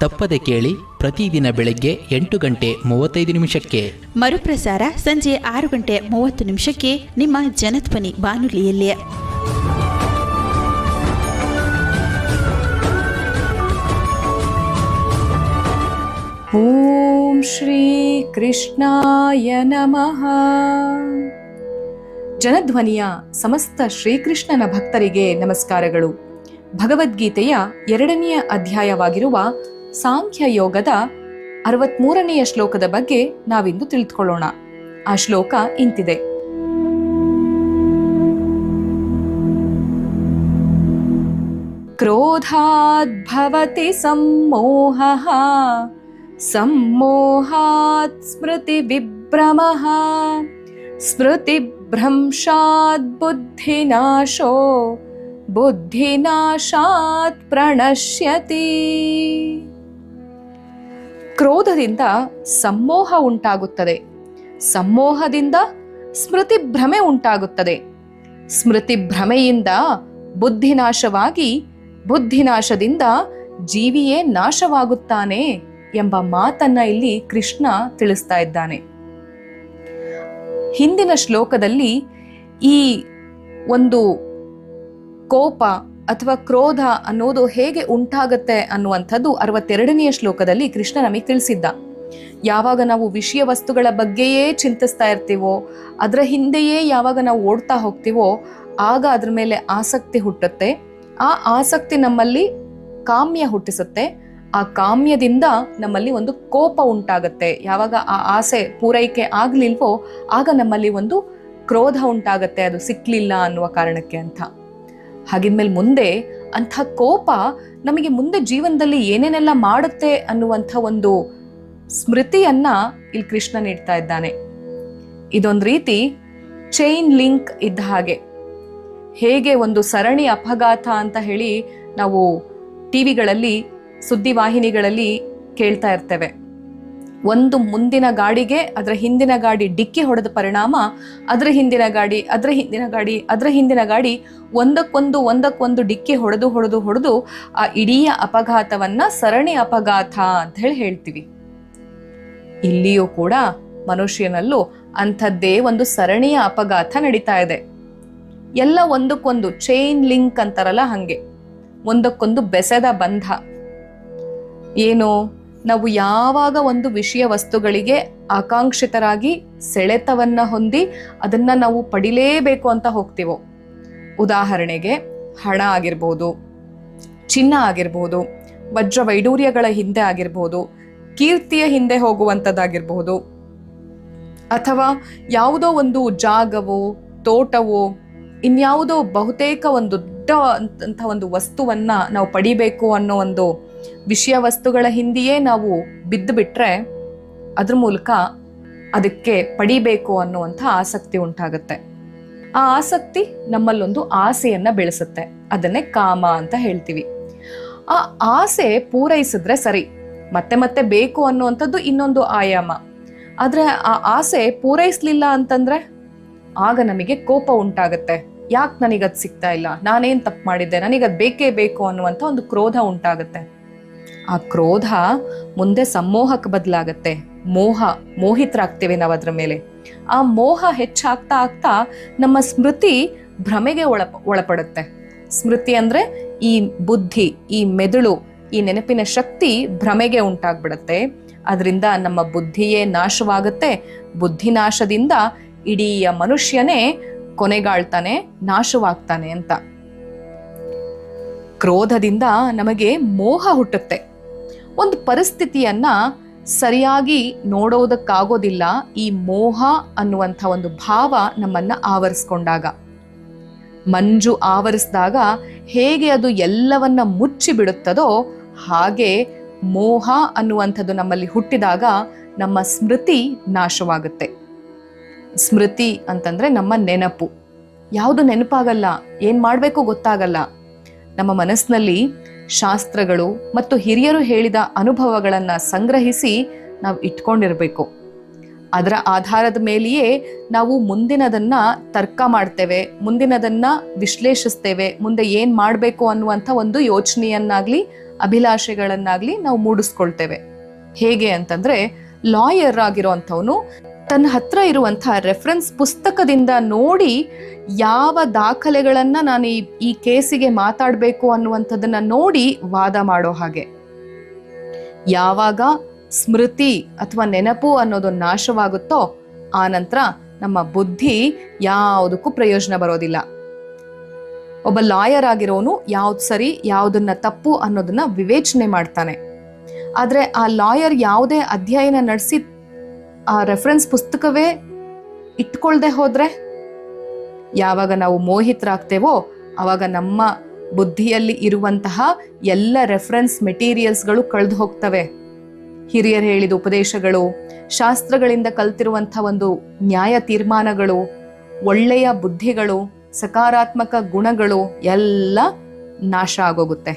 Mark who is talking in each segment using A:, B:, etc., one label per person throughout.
A: ತಪ್ಪದೆ ಕೇಳಿ ಪ್ರತಿದಿನ ಬೆಳಗ್ಗೆ ಎಂಟು ಗಂಟೆ ಮೂವತ್ತೈದು ನಿಮಿಷಕ್ಕೆ.
B: ಮರುಪ್ರಸಾರ ಸಂಜೆ ಆರು ಗಂಟೆ ಮೂವತ್ತು ನಿಮಿಷಕ್ಕೆ ನಿಮ್ಮ ಜನಧ್ವನಿ ಬಾನುಲಿಯಲ್ಲಿ.
C: ಶ್ರೀ ಕೃಷ್ಣಾಯ ನಮಃ. ಜನಧ್ವನಿಯ ಸಮಸ್ತ ಶ್ರೀಕೃಷ್ಣನ ಭಕ್ತರಿಗೆ ನಮಸ್ಕಾರಗಳು. ಭಗವದ್ಗೀತೆಯ ಎರಡನೆಯ ಅಧ್ಯಾಯವಾಗಿರುವ ಸಾಂಖ್ಯ ಯೋಗದ ಅರವತ್ಮೂರನೆಯ ಶ್ಲೋಕದ ಬಗ್ಗೆ ನಾವಿಂದು ತಿಳಿದುಕೊಳ್ಳೋಣ. ಆ ಶ್ಲೋಕ ಇಂತಿದೆ. ಕ್ರೋಧಾದ್ಭವತಿ ಸಂಮೋಹ, ಸಂಮೋಹಾತ್ ಸ್ಮೃತಿ ವಿಭ್ರಮ, ಸ್ಮೃತಿ ಭ್ರಂಶಾತ್ ಬುದ್ಧಿನಾಶೋ, ಬುದ್ಧಿನಾಶಾತ್ ಪ್ರಣಶ್ಯತಿ। ಕ್ರೋಧದಿಂದ ಸಮ್ಮೋಹ ಉಂಟಾಗುತ್ತದೆ. ಸಮ್ಮೋಹದಿಂದ ಸ್ಮೃತಿ ಭ್ರಮೆ ಉಂಟಾಗುತ್ತದೆ. ಸ್ಮೃತಿ ಭ್ರಮೆಯಿಂದ ಬುದ್ಧಿನಾಶವಾಗಿ, ಬುದ್ಧಿನಾಶದಿಂದ ಜೀವಿಯೇ ನಾಶವಾಗುತ್ತಾನೆ ಎಂಬ ಮಾತನ್ನ ಇಲ್ಲಿ ಕೃಷ್ಣ ತಿಳಿಸ್ತಾ ಇದ್ದಾನೆ. ಹಿಂದಿನ ಶ್ಲೋಕದಲ್ಲಿ ಈ ಒಂದು ಕೋಪ ಅಥವಾ ಕ್ರೋಧ ಅನ್ನೋದು ಹೇಗೆ ಉಂಟಾಗತ್ತೆ ಅನ್ನುವಂಥದ್ದು ಅರವತ್ತೆರಡನೆಯ ಶ್ಲೋಕದಲ್ಲಿ ಕೃಷ್ಣ ನಮಗೆ ತಿಳಿಸಿದ್ದ. ಯಾವಾಗ ನಾವು ವಿಷಯ ವಸ್ತುಗಳ ಬಗ್ಗೆಯೇ ಚಿಂತಿಸ್ತಾ ಇರ್ತೀವೋ, ಅದರ ಹಿಂದೆಯೇ ಯಾವಾಗ ನಾವು ಓಡ್ತಾ ಹೋಗ್ತೀವೋ, ಆಗ ಅದ್ರ ಮೇಲೆ ಆಸಕ್ತಿ ಹುಟ್ಟುತ್ತೆ. ಆ ಆಸಕ್ತಿ ನಮ್ಮಲ್ಲಿ ಕಾಮ್ಯ ಹುಟ್ಟಿಸುತ್ತೆ. ಆ ಕಾಮ್ಯದಿಂದ ನಮ್ಮಲ್ಲಿ ಒಂದು ಕೋಪ ಉಂಟಾಗತ್ತೆ. ಯಾವಾಗ ಆ ಆಸೆ ಪೂರೈಕೆ ಆಗಲಿಲ್ವೋ, ಆಗ ನಮ್ಮಲ್ಲಿ ಒಂದು ಕ್ರೋಧ ಉಂಟಾಗತ್ತೆ. ಅದು ಸಿಕ್ಕಲಿಲ್ಲ ಅನ್ನುವ ಕಾರಣಕ್ಕೆ ಅಂತ. ಹಾಗಿದ್ಮೇಲೆ ಮುಂದೆ ಅಂಥ ಕೋಪ ನಮಗೆ ಮುಂದೆ ಜೀವನದಲ್ಲಿ ಏನೇನೆಲ್ಲ ಮಾಡುತ್ತೆ ಅನ್ನುವಂಥ ಒಂದು ಸ್ಮೃತಿಯನ್ನ ಇಲ್ಲಿ ಕೃಷ್ಣ ನೀಡ್ತಾ ಇದ್ದಾನೆ. ಇದೊಂದು ರೀತಿ ಚೈನ್ ಲಿಂಕ್ ಇದ್ದ ಹಾಗೆ. ಹೇಗೆ ಒಂದು ಸರಣಿ ಅಪಘಾತ ಅಂತ ಹೇಳಿ ನಾವು ಟಿವಿಗಳಲ್ಲಿ ಸುದ್ದಿವಾಹಿನಿಗಳಲ್ಲಿ ಕೇಳ್ತಾ ಇರ್ತೇವೆ. ಒಂದು ಮುಂದಿನ ಗಾಡಿಗೆ, ಅದರ ಹಿಂದಿನ ಗಾಡಿ ಡಿಕ್ಕಿ ಹೊಡೆದ ಪರಿಣಾಮ, ಅದರ ಹಿಂದಿನ ಗಾಡಿ, ಅದರ ಹಿಂದಿನ ಗಾಡಿ, ಅದರ ಹಿಂದಿನ ಗಾಡಿ ಒಂದಕ್ಕೊಂದು ಒಂದಕ್ಕೊಂದು ಡಿಕ್ಕಿ ಹೊಡೆದು ಹೊಡೆದು ಹೊಡೆದು ಆ ಇಡೀ ಅಪಘಾತವನ್ನ ಸರಣಿ ಅಪಘಾತ ಅಂತ ಹೇಳಿ ಹೇಳ್ತೀವಿ. ಇಲ್ಲಿಯೂ ಕೂಡ ಮನುಷ್ಯನಲ್ಲೂ ಅಂಥದ್ದೇ ಒಂದು ಸರಣಿಯ ಅಪಘಾತ ನಡೀತಾ ಇದೆ. ಎಲ್ಲ ಒಂದಕ್ಕೊಂದು ಚೈನ್ ಲಿಂಕ್ ಅಂತಾರಲ್ಲ ಹಂಗೆ, ಒಂದಕ್ಕೊಂದು ಬೆಸೆದ ಬಂಧ. ಏನು? ನಾವು ಯಾವಾಗ ಒಂದು ವಿಷಯ ವಸ್ತುಗಳಿಗೆ ಆಕಾಂಕ್ಷಿತರಾಗಿ ಸೆಳೆತವನ್ನ ಹೊಂದಿ ಅದನ್ನ ನಾವು ಪಡಿಲೇಬೇಕು ಅಂತ ಹೋಗ್ತೀವೋ? ಉದಾಹರಣೆಗೆ ಹಣ ಆಗಿರ್ಬೋದು, ಚಿನ್ನ ಆಗಿರ್ಬೋದು ವಜ್ರ ವೈಡೂರ್ಯಗಳ ಹಿಂದೆ ಆಗಿರ್ಬೋದು, ಕೀರ್ತಿಯ ಹಿಂದೆ ಹೋಗುವಂಥದ್ದಾಗಿರ್ಬಹುದು ಅಥವಾ ಯಾವುದೋ ಒಂದು ಜಾಗವೋ, ತೋಟವೋ, ಇನ್ಯಾವುದೋ ಬಹುತೇಕ ಒಂದು ದೊಡ್ಡ ಅಂತ ಒಂದು ವಸ್ತುವನ್ನ ನಾವು ಪಡಿಬೇಕು ಅನ್ನೋ ಒಂದು ವಿಷಯ ವಸ್ತುಗಳ ಹಿಂದೆಯೇ ನಾವು ಬಿದ್ದು ಬಿಟ್ರೆ ಅದ್ರ ಮೂಲಕ ಅದಕ್ಕೆ ಪಡಿಬೇಕು ಅನ್ನುವಂಥ ಆಸಕ್ತಿ ಉಂಟಾಗುತ್ತೆ. ಆ ಆಸಕ್ತಿ ನಮ್ಮಲ್ಲೊಂದು ಆಸೆಯನ್ನ ಬೆಳೆಸುತ್ತೆ. ಅದನ್ನೇ ಕಾಮ ಅಂತ ಹೇಳ್ತೀವಿ. ಆ ಆಸೆ ಪೂರೈಸಿದ್ರೆ ಸರಿ, ಮತ್ತೆ ಮತ್ತೆ ಬೇಕು ಅನ್ನುವಂಥದ್ದು ಇನ್ನೊಂದು ಆಯಾಮ. ಆದರೆ ಆ ಆಸೆ ಪೂರೈಸ್ಲಿಲ್ಲ ಅಂತಂದ್ರೆ ಆಗ ನಮಗೆ ಕೋಪ ಉಂಟಾಗತ್ತೆ. ಯಾಕೆ ನನಗದು ಸಿಗ್ತಾ ಇಲ್ಲ? ನಾನೇನ್ ತಪ್ಪು ಮಾಡಿದ್ದೆ? ನನಗದು ಬೇಕೇ ಬೇಕು ಅನ್ನುವಂಥ ಒಂದು ಕ್ರೋಧ ಉಂಟಾಗತ್ತೆ. ಆ ಕ್ರೋಧ ಮುಂದೆ ಸಮ್ಮೋಹಕ್ಕೆ ಬದಲಾಗತ್ತೆ. ಮೋಹ, ಮೋಹಿತರಾಗ್ತೇವೆ ನಾವು ಅದ್ರ ಮೇಲೆ. ಆ ಮೋಹ ಹೆಚ್ಚಾಗ್ತಾ ಆಗ್ತಾ ನಮ್ಮ ಸ್ಮೃತಿ ಭ್ರಮೆಗೆ ಒಳಪ ಒಳಪಡುತ್ತೆ. ಸ್ಮೃತಿ ಅಂದ್ರೆ ಈ ಬುದ್ಧಿ, ಈ ಮೆದುಳು, ಈ ನೆನಪಿನ ಶಕ್ತಿ ಭ್ರಮೆಗೆ ಉಂಟಾಗ್ಬಿಡತ್ತೆ. ಅದರಿಂದ ನಮ್ಮ ಬುದ್ಧಿಯೇ ನಾಶವಾಗುತ್ತೆ. ಬುದ್ಧಿ ನಾಶದಿಂದ ಇಡೀ ಮನುಷ್ಯನೇ ಕೊನೆಗಾಳ್ತಾನೆ, ನಾಶವಾಗ್ತಾನೆ ಅಂತ. ಕ್ರೋಧದಿಂದ ನಮಗೆ ಮೋಹ ಹುಟ್ಟುತ್ತೆ. ಒಂದು ಪರಿಸ್ಥಿತಿಯನ್ನ ಸರಿಯಾಗಿ ನೋಡೋದಕ್ಕಾಗೋದಿಲ್ಲ ಈ ಮೋಹ ಅನ್ನುವಂಥ ಒಂದು ಭಾವ ನಮ್ಮನ್ನ ಆವರಿಸ್ಕೊಂಡಾಗ. ಮಂಜು ಆವರಿಸಿದಾಗ ಹೇಗೆ ಅದು ಎಲ್ಲವನ್ನ ಮುಚ್ಚಿ ಬಿಡುತ್ತದೋ ಹಾಗೆ ಮೋಹ ಅನ್ನುವಂಥದ್ದು ನಮ್ಮಲ್ಲಿ ಹುಟ್ಟಿದಾಗ ನಮ್ಮ ಸ್ಮೃತಿ ನಾಶವಾಗುತ್ತೆ. ಸ್ಮೃತಿ ಅಂತಂದ್ರೆ ನಮ್ಮ ನೆನಪು. ಯಾವುದು ನೆನಪಾಗಲ್ಲ, ಏನು ಮಾಡಬೇಕು ಗೊತ್ತಾಗಲ್ಲ. ನಮ್ಮ ಮನಸ್ಸಿನಲ್ಲಿ ಶಾಸ್ತ್ರಗಳು ಮತ್ತು ಹಿರಿಯರು ಹೇಳಿದ ಅನುಭವಗಳನ್ನು ಸಂಗ್ರಹಿಸಿ ನಾವು ಇಟ್ಕೊಂಡಿರಬೇಕು. ಅದರ ಆಧಾರದ ಮೇಲೆಯೇ ನಾವು ಮುಂದಿನದನ್ನ ತರ್ಕ ಮಾಡ್ತೇವೆ, ಮುಂದಿನದನ್ನ ವಿಶ್ಲೇಷಿಸ್ತೇವೆ, ಮುಂದೆ ಏನ್ ಮಾಡಬೇಕು ಅನ್ನುವಂಥ ಒಂದು ಯೋಚನೆಯನ್ನಾಗ್ಲಿ, ಅಭಿಲಾಷೆಗಳನ್ನಾಗ್ಲಿ ನಾವು ಮೂಡಿಸ್ಕೊಳ್ತೇವೆ. ಹೇಗೆ ಅಂತಂದ್ರೆ, ಲಾಯರ್ ಆಗಿರೋಂಥವನು ತನ್ನ ಹತ್ರ ಇರುವಂತಹ ರೆಫರೆನ್ಸ್ ಪುಸ್ತಕದಿಂದ ನೋಡಿ ಯಾವ ದಾಖಲೆಗಳನ್ನು ನಾನು ಈ ಈ ಕೇಸಿಗೆ ಮಾತಾಡಬೇಕು ಅನ್ನುವಂಥದ್ದನ್ನ ನೋಡಿ ವಾದ ಮಾಡೋ ಹಾಗೆ. ಯಾವಾಗ ಸ್ಮೃತಿ ಅಥವಾ ನೆನಪು ಅನ್ನೋದು ನಾಶವಾಗುತ್ತೋ ಆ ನಂತರ ನಮ್ಮ ಬುದ್ಧಿ ಯಾವುದಕ್ಕೂ ಪ್ರಯೋಜನ ಬರೋದಿಲ್ಲ. ಒಬ್ಬ ಲಾಯರ್ ಆಗಿರೋನು ಯಾವ್ದು ಸರಿ, ಯಾವುದನ್ನ ತಪ್ಪು ಅನ್ನೋದನ್ನ ವಿವೇಚನೆ ಮಾಡ್ತಾನೆ. ಆದರೆ ಆ ಲಾಯರ್ ಯಾವುದೇ ಅಧ್ಯಯನ ನಡೆಸಿ ಆ ರೆಫರೆನ್ಸ್ ಪುಸ್ತಕವೇ ಇಟ್ಕೊಳ್ದೆ ಹೋದ್ರೆ ಯಾವಾಗ ನಾವು ಮೋಹಿತರಾಗ್ತೇವೋ ಆವಾಗ ನಮ್ಮ ಬುದ್ಧಿಯಲ್ಲಿ ಇರುವಂತಹ ಎಲ್ಲ ರೆಫರೆನ್ಸ್ ಮೆಟೀರಿಯಲ್ಸ್ಗಳು ಕಳೆದು ಹೋಗ್ತವೆ. ಹಿರಿಯರು ಹೇಳಿದ ಉಪದೇಶಗಳು, ಶಾಸ್ತ್ರಗಳಿಂದ ಕಲ್ತಿರುವಂತಹ ಒಂದು ನ್ಯಾಯ ತೀರ್ಮಾನಗಳು, ಒಳ್ಳೆಯ ಬುದ್ಧಿಗಳು, ಸಕಾರಾತ್ಮಕ ಗುಣಗಳು ಎಲ್ಲ ನಾಶ ಆಗೋಗುತ್ತೆ.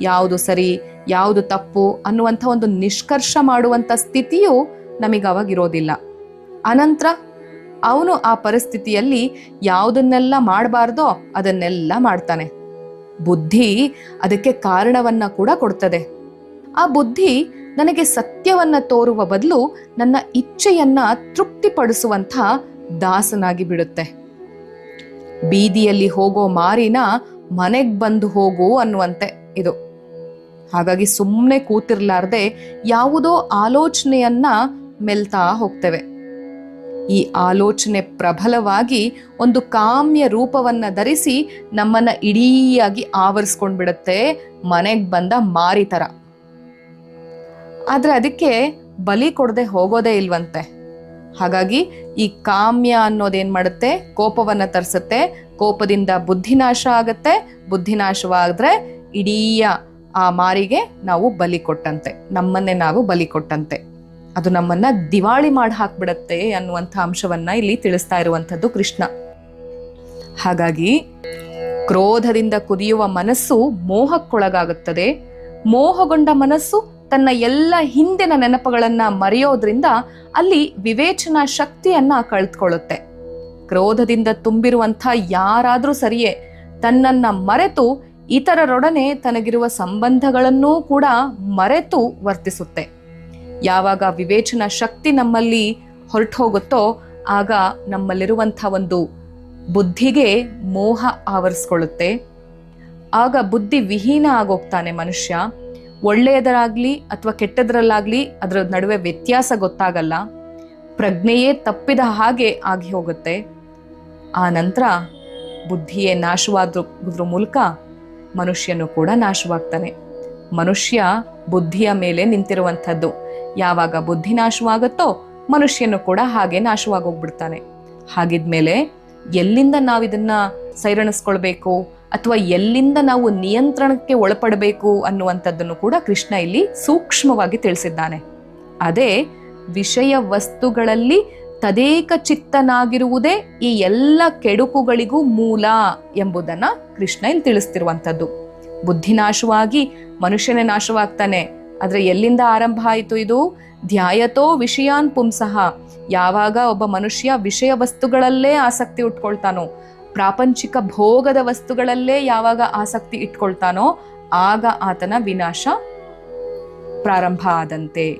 C: ಯಾವುದು ಸರಿ, ಯಾವುದು ತಪ್ಪು ಅನ್ನುವಂಥ ಒಂದು ನಿಷ್ಕರ್ಷ ಮಾಡುವಂಥ ಸ್ಥಿತಿಯು ನಮಗೆ ಅವಾಗ ಇರೋದಿಲ್ಲ. ಅನಂತರ ಅವನು ಆ ಪರಿಸ್ಥಿತಿಯಲ್ಲಿ ಯಾವುದನ್ನೆಲ್ಲ ಮಾಡಬಾರ್ದೋ ಅದನ್ನೆಲ್ಲ ಮಾಡ್ತಾನೆ. ಬುದ್ಧಿ ಅದಕ್ಕೆ ಕಾರಣವನ್ನ ಕೂಡ ಕೊಡ್ತದೆ. ಆ ಬುದ್ಧಿ ನನಗೆ ಸತ್ಯವನ್ನ ತೋರುವ ಬದಲು ನನ್ನ ಇಚ್ಛೆಯನ್ನ ತೃಪ್ತಿಪಡಿಸುವಂಥ ದಾಸನಾಗಿ ಬಿಡುತ್ತೆ. ಬೀದಿಯಲ್ಲಿ ಹೋಗೋ ಮಾರಿನ ಮನೆಗೆ ಬಂದು ಹೋಗು ಅನ್ನುವಂತೆ ಇದು. ಹಾಗಾಗಿ ಸುಮ್ಮನೆ ಕೂತಿರ್ಲಾರ್ದೆ ಯಾವುದೋ ಆಲೋಚನೆಯನ್ನ ಮೆಲ್ತಾ ಹೋಗ್ತೇವೆ. ಈ ಆಲೋಚನೆ ಪ್ರಬಲವಾಗಿ ಒಂದು ಕಾಮ್ಯ ರೂಪವನ್ನ ಧರಿಸಿ ನಮ್ಮನ್ನ ಇಡೀಯಾಗಿ ಆವರಿಸ್ಕೊಂಡ್ಬಿಡುತ್ತೆ, ಮನೆಗೆ ಬಂದ ಮಾರಿ ಥರ ಆದ್ರೆ ಅದಕ್ಕೆ ಬಲಿ ಕೊಡದೆ ಹೋಗೋದೇ ಇಲ್ವಂತೆ. ಹಾಗಾಗಿ ಈ ಕಾಮ್ಯ ಅನ್ನೋದೇನ್ ಮಾಡುತ್ತೆ? ಕೋಪವನ್ನ ತರಿಸುತ್ತೆ, ಕೋಪದಿಂದ ಬುದ್ಧಿನಾಶ ಆಗತ್ತೆ, ಬುದ್ಧಿನಾಶವಾದ್ರೆ ಇಡೀ ಆ ಮಾರಿಗೆ ನಾವು ಬಲಿ ಕೊಟ್ಟಂತೆ, ನಮ್ಮನ್ನೇ ನಾವು ಬಲಿ ಕೊಟ್ಟಂತೆ. ಅದು ನಮ್ಮನ್ನ ದಿವಾಳಿ ಮಾಡಿ ಹಾಕ್ಬಿಡತ್ತೆ ಅನ್ನುವಂಥ ಅಂಶವನ್ನ ಇಲ್ಲಿ ತಿಳಿಸ್ತಾ ಇರುವಂಥದ್ದು ಕೃಷ್ಣ. ಹಾಗಾಗಿ ಕ್ರೋಧದಿಂದ ಕುದಿಯುವ ಮನಸ್ಸು ಮೋಹಕ್ಕೊಳಗಾಗುತ್ತದೆ. ಮೋಹಗೊಂಡ ಮನಸ್ಸು ತನ್ನ ಎಲ್ಲ ಹಿಂದಿನ ನೆನಪುಗಳನ್ನ ಮರೆಯೋದ್ರಿಂದ ಅಲ್ಲಿ ವಿವೇಚನಾ ಶಕ್ತಿಯನ್ನ ಕಳೆದುಕೊಳ್ಳುತ್ತೆ ಕ್ರೋಧದಿಂದ ತುಂಬಿರುವಂಥ ಯಾರಾದರೂ ಸರಿಯೇ, ತನ್ನನ್ನ ಮರೆತು ಇತರರೊಡನೆ ತನಗಿರುವ ಸಂಬಂಧಗಳನ್ನೂ ಕೂಡ ಮರೆತು ವರ್ತಿಸುತ್ತೆ. ಯಾವಾಗ ವಿವೇಚನಾ ಶಕ್ತಿ ನಮ್ಮಲ್ಲಿ ಹೊರಟು ಹೋಗುತ್ತೋ ಆಗ ನಮ್ಮಲ್ಲಿರುವಂಥ ಒಂದು ಬುದ್ಧಿಗೆ ಮೋಹ ಆವರಿಸ್ಕೊಳ್ಳುತ್ತೆ. ಆಗ ಬುದ್ಧಿ ವಿಹೀನ ಆಗೋಗ್ತಾನೆ ಮನುಷ್ಯ. ಒಳ್ಳೆಯದರಾಗ್ಲಿ ಅಥವಾ ಕೆಟ್ಟದ್ರಲ್ಲಾಗ್ಲಿ ಅದರ ನಡುವೆ ವ್ಯತ್ಯಾಸ ಗೊತ್ತಾಗಲ್ಲ. ಪ್ರಜ್ಞೆಯೇ ತಪ್ಪಿದ ಹಾಗೆ ಆಗಿ ಹೋಗುತ್ತೆ. ಆ ನಂತರ ಬುದ್ಧಿಯೇ ನಾಶವಾದ್ರ ಮೂಲಕ ಮನುಷ್ಯನು ಕೂಡ ನಾಶವಾಗ್ತಾನೆ. ಮನುಷ್ಯ ಬುದ್ಧಿಯ ಮೇಲೆ ನಿಂತಿರುವಂಥದ್ದು. ಯಾವಾಗ ಬುದ್ಧಿ ನಾಶವಾಗುತ್ತೋ ಮನುಷ್ಯನು ಕೂಡ ಹಾಗೆ ನಾಶವಾಗೋಗ್ಬಿಡ್ತಾನೆ. ಹಾಗಿದ್ಮೇಲೆ ಎಲ್ಲಿಂದ ನಾವು ಇದನ್ನ ಸೈರಣಿಸ್ಕೊಳ್ಬೇಕು ಅಥವಾ ಎಲ್ಲಿಂದ ನಾವು ನಿಯಂತ್ರಣಕ್ಕೆ ಒಳಪಡಬೇಕು ಅನ್ನುವಂಥದ್ದನ್ನು ಕೂಡ ಕೃಷ್ಣ ಇಲ್ಲಿ ಸೂಕ್ಷ್ಮವಾಗಿ ತಿಳಿಸಿದ್ದಾನೆ. ಅದೇ ವಿಷಯ ವಸ್ತುಗಳಲ್ಲಿ ತದೇಕ ಚಿತ್ತನಾಗಿರುವುದೇ ಈ ಎಲ್ಲ ಕೆಡುಕುಗಳಿಗೂ ಮೂಲ ಎಂಬುದನ್ನ ಕೃಷ್ಣ ಇಲ್ಲಿ ತಿಳಿಸ್ತಿರುವಂಥದ್ದು. ಬುದ್ಧಿನಾಶವಾಗಿ ಮನುಷ್ಯನೇ ನಾಶವಾಗ್ತಾನೆ. ಆದ್ರೆ ಎಲ್ಲಿಂದ ಆರಂಭ ಆಯಿತು ಇದು? ಧ್ಯಾಯತೋ ವಿಷಯಾನ್ ಪುಂಸಃ. ಯಾವಾಗ ಒಬ್ಬ ಮನುಷ್ಯ ವಿಷಯ ವಸ್ತುಗಳಲ್ಲೇ ಆಸಕ್ತಿ ಉಟ್ಕೊಳ್ತಾನೋ, ಪ್ರಾಪಂಚಿಕ ಭೋಗದ ವಸ್ತುಗಳಲ್ಲೇ ಯಾವಾಗ ಆಸಕ್ತಿ ಇಟ್ಕೊಳ್ತಾನೋ, ಆಗ ಆತನ ವಿನಾಶ ಪ್ರಾರಂಭ ಆದಂತೆ.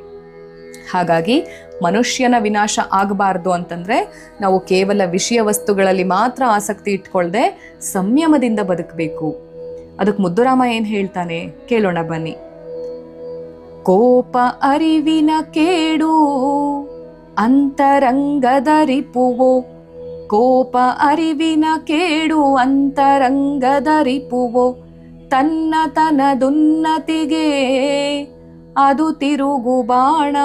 C: ಹಾಗಾಗಿ ಮನುಷ್ಯನ ವಿನಾಶ ಆಗಬಾರ್ದು ಅಂತಂದ್ರೆ ನಾವು ಕೇವಲ ವಿಷಯ ವಸ್ತುಗಳಲ್ಲಿ ಮಾತ್ರ ಆಸಕ್ತಿ ಇಟ್ಕೊಳ್ದೆ ಸಂಯಮದಿಂದ ಬದುಕಬೇಕು. ಅದಕ್ಕೆ ಮುದ್ದುರಾಮ ಏನು ಹೇಳ್ತಾನೆ? ಕೇಳೋಣ ಬನ್ನಿ. ಕೋಪ ಅರಿವಿನ ಕೇಡು ಅಂತರಂಗದರಿಪುವೋ. ಕೋಪ ಅರಿವಿನ ಕೇಡು ಅಂತರಂಗದರಿಪುವೋ. ತನ್ನತನದುನ್ನತಿಗೆ ತನ್ನ ತನದುನ್ನತಿಗೆ ಅದು ತಿರುಗು ಬಾಣ.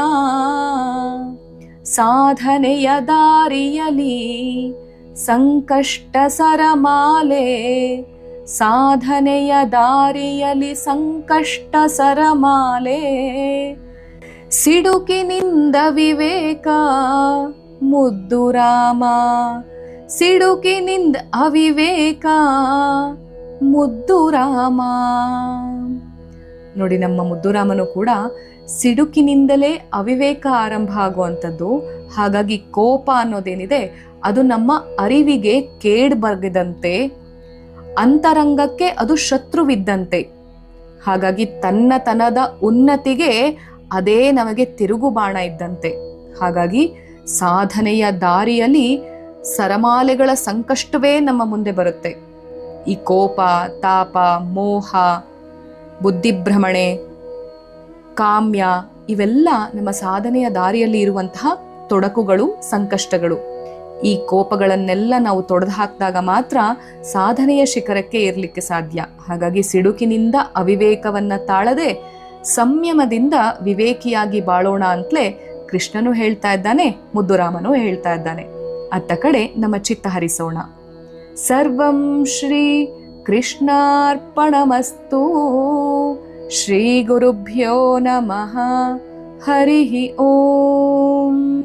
C: ಸಾಧನೆಯ ದಾರಿಯಲಿ ಸಂಕಷ್ಟ ಸರಮಾಲೆ ಸಾಧನೆಯ ದಾರಿಯಲಿ ಸಂಕಷ್ಟ ಸರಮಾಲೆ. ಸಿಡುಕಿನಿಂದ ವಿವೇಕ, ಮುದ್ದು ರಾಮ. ಸಿಡುಕಿನಿಂದ ಅವಿವೇಕ, ಮುದ್ದು ರಾಮ. ನೋಡಿ, ನಮ್ಮ ಮುದ್ದುರಾಮನು ಕೂಡ ಸಿಡುಕಿನಿಂದಲೇ ಅವಿವೇಕ ಆರಂಭ ಆಗುವಂಥದ್ದು. ಹಾಗಾಗಿ ಕೋಪ ಅನ್ನೋದೇನಿದೆ, ಅದು ನಮ್ಮ ಅರಿವಿಗೆ ಕೇಡ್ ಬಗೆದಂತೆ ಅಂತರಂಗಕ್ಕೆ ಅದು ಶತ್ರುವಿದ್ದಂತೆ. ಹಾಗಾಗಿ ತನ್ನತನದ ಉನ್ನತಿಗೆ ಅದೇ ನಮಗೆ ತಿರುಗುಬಾಣ ಇದ್ದಂತೆ. ಹಾಗಾಗಿ ಸಾಧನೆಯ ದಾರಿಯಲ್ಲಿ ಸರಮಾಲೆಗಳ ಸಂಕಷ್ಟವೇ ನಮ್ಮ ಮುಂದೆ ಬರುತ್ತೆ. ಈ ಕೋಪ, ತಾಪ, ಮೋಹ, ಬುದ್ಧಿಭ್ರಮಣೆ, ಕಾಮ್ಯ ಇವೆಲ್ಲ ನಮ್ಮ ಸಾಧನೆಯ ದಾರಿಯಲ್ಲಿ ಇರುವಂತಹ ತೊಡಕುಗಳು, ಸಂಕಷ್ಟಗಳು. ಈ ಕೋಪಗಳನ್ನೆಲ್ಲ ನಾವು ತೊಡೆದು ಹಾಕಿದಾಗ ಮಾತ್ರ ಸಾಧನೆಯ ಶಿಖರಕ್ಕೆ ಏರ್ಲಿಕ್ಕೆ ಸಾಧ್ಯ. ಹಾಗಾಗಿ ಸಿಡುಕಿನಿಂದ ಅವಿವೇಕವನ್ನ ತಾಳದೆ ಸಂಯಮದಿಂದ ವಿವೇಕಿಯಾಗಿ ಬಾಳೋಣ ಅಂತಲೇ ಕೃಷ್ಣನು ಹೇಳ್ತಾ ಇದ್ದಾನೆ, ಮುದ್ದುರಾಮನು ಹೇಳ್ತಾ ಇದ್ದಾನೆ. ಅತ್ತ ಕಡೆ ನಮ್ಮ ಚಿತ್ತ ಹರಿಸೋಣ. ಸರ್ವಂ ಶ್ರೀ ಕೃಷ್ಣಾರ್ಪಣಮಸ್ತು. ಶ್ರೀ ಗುರುಭ್ಯೋ ನಮಃ. ಹರಿ ಓಂ.